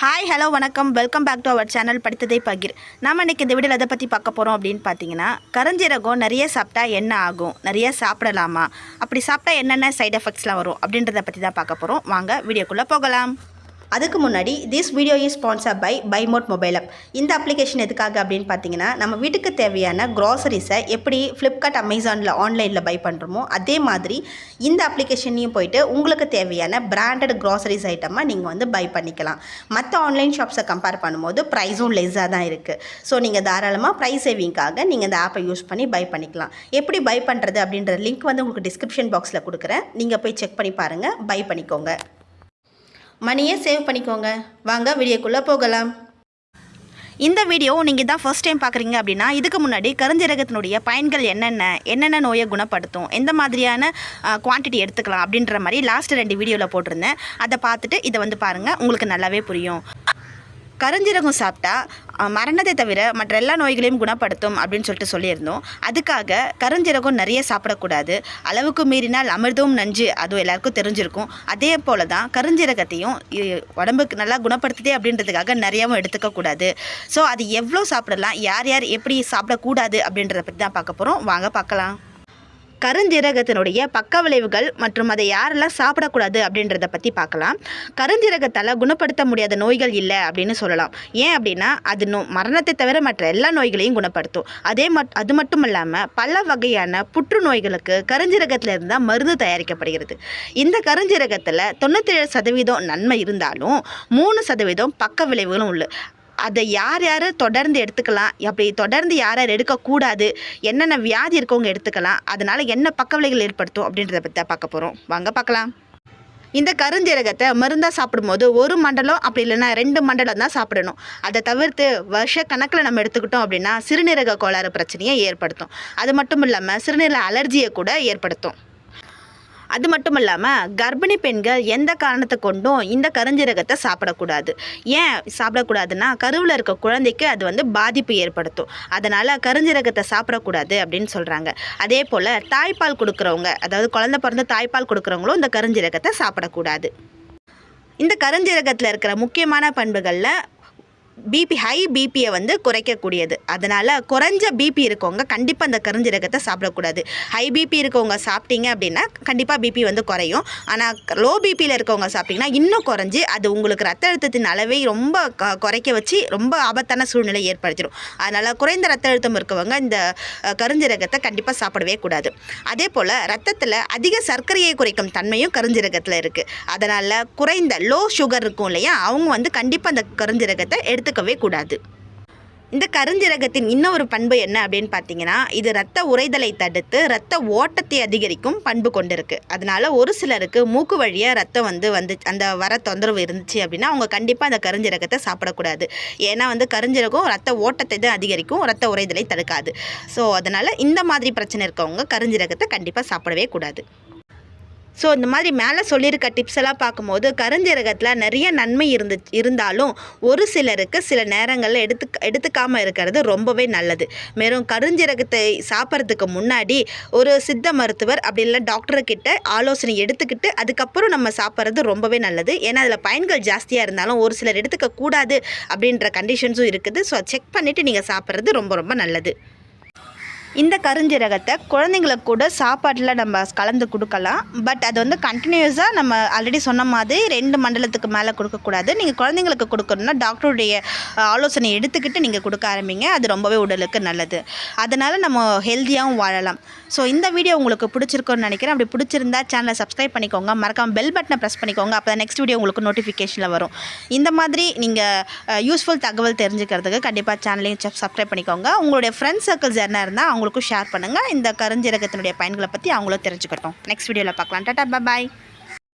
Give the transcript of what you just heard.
Hi hello வணக்கம். Welcome back to our channel படித்ததை பகிர். நாம் இன்றைக்கி இந்த வீடியோவில் எதை பற்றி பார்க்க போகிறோம் அப்படின்னு பார்த்தீங்கன்னா கரஞ்சீரகம் நிறைய சாப்பிட்டா என்ன ஆகும்? நிறைய சாப்பிடலாமா? அப்படி சாப்பிட்டா என்னென்ன சைடு எஃபெக்ட்ஸ்லாம் வரும் அப்படின்றத பற்றி தான் பார்க்க போகிறோம் வாங்க வீடியோக்குள்ளே போகலாம். அதுக்கு முன்னாடி this video is sponsor by பைமோட் mobile app இந்த அப்ளிகேஷன் எதுக்காக அப்படின்னு பார்த்தீங்கன்னா நம்ம வீட்டுக்கு தேவையான க்ராசரிஸை எப்படி ஃப்ளிப்கார்ட் அமேசானில் ஆன்லைனில் பை பண்ணுறோமோ அதே மாதிரி இந்த அப்ளிகேஷன்லையும் போயிட்டு உங்களுக்கு தேவையான பிராண்டட் க்ராசரிஸ் ஐட்டமாக நீங்கள் வந்து பை பண்ணிக்கலாம். மற்ற ஆன்லைன் ஷாப்ஸை கம்பேர் பண்ணும்போது ப்ரைஸும் லெஸ்ஸாக தான் இருக்குது ஸோ நீங்கள் தாராளமாக ப்ரைஸ் சேவிங்காக நீங்கள் இந்த ஆப்பை யூஸ் பண்ணி பை பண்ணிக்கலாம். எப்படி பை பண்ணுறது அப்படின்ற லிங்க் வந்து உங்களுக்கு டிஸ்கிரிப்ஷன் பாக்ஸில் கொடுக்குறேன். நீங்கள் போய் செக் பண்ணி பாருங்கள் பை பண்ணிக்கோங்க. மணியை சேவ் பண்ணிக்கோங்க. வாங்க வீடியோக்குள்ளே போகலாம். இந்த வீடியோ நீங்கள் தான் ஃபர்ஸ்ட் டைம் பார்க்குறீங்க அப்படின்னா இதுக்கு முன்னாடி கருஞ்சீரகத்தினுடைய பயன்கள் என்னென்ன என்னென்ன நோயை குணப்படுத்தும் எந்த மாதிரியான குவான்டிட்டி எடுத்துக்கலாம் அப்படின்ற மாதிரி லாஸ்ட் ரெண்டு வீடியோவில் போட்டிருந்தேன். அதை பார்த்துட்டு இதை வந்து பாருங்கள் உங்களுக்கு நல்லாவே புரியும். கருஞ்சீரகம் சாப்பிட்டா மரணத்தை தவிர மற்ற எல்லா நோய்களையும் குணப்படுத்தும் அப்படின்னு சொல்லிட்டு சொல்லியிருந்தோம். அதுக்காக கருஞ்சீரகம் நிறைய சாப்பிடக்கூடாது. அளவுக்கு மீறினால் அமிர்தமும் நஞ்சு அதுவும் எல்லாருக்கும் தெரிஞ்சிருக்கும். அதே போல தான் கருஞ்சீரகத்தையும் உடம்புக்கு நல்லா குணப்படுத்துதே அப்படின்றதுக்காக நிறையாவும் எடுத்துக்கக்கூடாது. ஸோ அது எவ்வளோ சாப்பிடலாம் யார் யார் எப்படி சாப்பிடக்கூடாது அப்படின்றத பற்றி தான் பார்க்க போகிறோம் வாங்க பார்க்கலாம். கருஞ்சீரகத்தினுடைய பக்க விளைவுகள் மற்றும் அதை யாரெல்லாம் சாப்பிடக்கூடாது அப்படின்றத பற்றி பார்க்கலாம். கருஞ்சீரகத்தால் குணப்படுத்த முடியாத நோய்கள் இல்லை அப்படின்னு சொல்லலாம். ஏன் அப்படின்னா அது நோ மரணத்தை தவிர மற்ற எல்லா நோய்களையும் குணப்படுத்தும். அதே மட் அது மட்டும் இல்லாமல் பல வகையான புற்றுநோய்களுக்கு கருஞ்சீரகத்தில் இருந்தால் மருந்து தயாரிக்கப்படுகிறது. இந்த கருஞ்சீரகத்தில் தொண்ணூற்றேழு சதவீதம் நன்மை இருந்தாலும் மூணு சதவீதம் பக்க விளைவுகளும் உள்ள அதை யார் யார் தொடர்ந்து எடுத்துக்கலாம்? அப்படி தொடர்ந்து யார் யார் எடுக்கக்கூடாது என்னென்ன வியாதி இருக்கவங்க எடுத்துக்கலாம். அதனால் என்ன பக்க ஏற்படுத்தும் அப்படின்றத பற்றி தான் பார்க்க போகிறோம் வாங்க பார்க்கலாம். இந்த கருஞ்சீரகத்தை மருந்தாக சாப்பிடும்போது ஒரு மண்டலம் அப்படி இல்லைன்னா ரெண்டு மண்டலம் தான் சாப்பிடணும். அதை தவிர்த்து வருஷ கணக்கில் நம்ம எடுத்துக்கிட்டோம் அப்படின்னா சிறுநீரக கோளாறு பிரச்சனையை ஏற்படுத்தும். அது மட்டும் இல்லாமல் சிறுநீரக அலர்ஜியை கூட ஏற்படுத்தும். அது மட்டும் இல்லாமல் கர்ப்பிணி பெண்கள் எந்த காரணத்தை கொண்டும் இந்த கருஞ்சீரகத்தை சாப்பிடக்கூடாது. ஏன் சாப்பிடக்கூடாதுன்னா கருவில் இருக்க குழந்தைக்கு அது வந்து பாதிப்பு ஏற்படுத்தும். அதனால் கருஞ்சீரகத்தை சாப்பிடக்கூடாது அப்படின்னு சொல்கிறாங்க அதே போல் தாய்ப்பால் கொடுக்குறவங்க அதாவது குழந்தை பிறந்து தாய்ப்பால் கொடுக்குறவங்களும் இந்த கருஞ்சீரகத்தை சாப்பிடக்கூடாது. இந்த கருஞ்சீரகத்தில் இருக்கிற முக்கியமான பண்புகளில் பிபி ஹை பிபியை வந்து குறைக்கக்கூடியது. அதனால் குறைஞ்ச பிபி இருக்கவங்க கண்டிப்பாக அந்த கருஞ்சீரகத்தை சாப்பிடக்கூடாது. ஹை பிபி இருக்கவங்க சாப்பிட்டீங்க அப்படின்னா கண்டிப்பாக பிபி வந்து குறையும். ஆனால் லோ பிபியில் இருக்கவங்க சாப்பிட்டிங்கன்னா இன்னும் குறைஞ்சி அது உங்களுக்கு ரத்த அழுத்தத்தின் அளவை ரொம்ப க குறைக்க வச்சு ரொம்ப ஆபத்தான சூழ்நிலை ஏற்படுத்திடும். அதனால் குறைந்த ரத்த அழுத்தம் இருக்கவங்க இந்த அஹ், கருஞ்சீரகத்தை கண்டிப்பாக சாப்பிடவே கூடாது. அதே போல் ரத்தத்தில் அதிக சர்க்கரையை குறைக்கும் தன்மையும் கருஞ்சீரகத்தில் இருக்குது அதனால் குறைந்த லோ சுகர் இருக்கும் இல்லையா? அவங்க வந்து கண்டிப்பாக அந்த கருஞ்சீரகத்தை எடுத்துக்கவே கூடாது. இந்த கருஞ்சீரகத்தின் இன்னொரு பண்பு என்ன அப்படின்னு பார்த்தீங்கன்னா இது ரத்த உறைதலை தடுத்து ரத்த ஓட்டத்தை அதிகரிக்கும் பண்பு கொண்டிருக்கு. அதனால ஒரு சிலருக்கு மூக்கு வழியாக ரத்தம் வந்து வந்து அந்த வர தொந்தரவு இருந்துச்சு அப்படின்னா அவங்க கண்டிப்பாக அந்த கருஞ்சீரகத்தை சாப்பிடக்கூடாது. ஏன்னா வந்து கருஞ்சிரகம் ரத்த ஓட்டத்தை தான் அதிகரிக்கும் ரத்த உறைதலை தடுக்காது. ஸோ அதனால் இந்த மாதிரி பிரச்சனை இருக்கவங்க கருஞ்சீரகத்தை கண்டிப்பாக சாப்பிடவே கூடாது. ஸோ இந்த மாதிரி மேலே சொல்லியிருக்க டிப்ஸ் எல்லாம் பார்க்கும்போது கருஞ்சீரகத்தில் நிறைய நன்மை இருந்து இருந்தாலும் ஒரு சிலருக்கு சில நேரங்களில் எடுத்து எடுத்துக்காமல் இருக்கிறது ரொம்பவே நல்லது. மேலும் கருஞ்சீரகத்தை சாப்பிட்றதுக்கு முன்னாடி ஒரு சித்த மருத்துவர் அப்படி இல்லை டாக்டர்கிட்ட ஆலோசனை எடுத்துக்கிட்டு அதுக்கப்புறம் நம்ம சாப்பிட்றது ரொம்பவே நல்லது. ஏன்னா அதில் பயன்கள் ஜாஸ்தியாக இருந்தாலும் ஒரு சிலர் எடுத்துக்கக்கூடாது அப்படின்ற கண்டிஷன்ஸும் இருக்குது. ஸோ செக் பண்ணிவிட்டு நீங்கள் சாப்பிட்றது ரொம்ப ரொம்ப நல்லது. இந்த கருஞ்சீரகத்தை குழந்தைங்களுக்கு கூட சாப்பாட்டில் நம்ம கலந்து கொடுக்கலாம். பட் அது வந்து கண்டினியூஸாக நம்ம ஆல்ரெடி சொன்ன மாதிரி ரெண்டு மண்டலத்துக்கு மேலே கொடுக்கக்கூடாது நீங்கள் குழந்தைங்களுக்கு கொடுக்கணும்னா டாக்டருடைய ஆலோசனை எடுத்துக்கிட்டு நீங்கள் கொடுக்க ஆரம்பிங்க. அது ரொம்பவே உடலுக்கு நல்லது. அதனால் நம்ம ஹெல்த்தியாகவும் வாழலாம். ஸோ இந்த வீடியோ உங்களுக்கு பிடிச்சிருக்குன்னு நினைக்கிறேன். அப்படி பிடிச்சிருந்தா சேனலை சப்ஸ்கிரைப் பண்ணிக்கோங்க. மறக்காம பெல் பட்டனை ப்ரெஸ் பண்ணிக்கோங்க. அப்போ நெக்ஸ்ட் வீடியோ உங்களுக்கு நோட்டிஃபிகேஷனில் வரும். இந்த மாதிரி நீங்கள் யூஸ்ஃபுல் தகவல் தெரிஞ்சுக்கிறதுக்கு கண்டிப்பாக சேனலையும் சப்ஸ்கிரைப் பண்ணிக்கோங்க. உங்களுடைய ஃப்ரெண்ட்ஸ் சர்க்கிள்ஸ் என்ன இருந்தால் அவங்க அவங்களுக்கும் ஷேர் பண்ணுங்கள் இந்த கருஞ்சீரகத்தினுடைய பயன்களை பற்றி அவங்களும் தெரிஞ்சுக்கட்டும். நெக்ஸ்ட் வீடியோவில் பார்க்கலாம். டாட்டா பாய்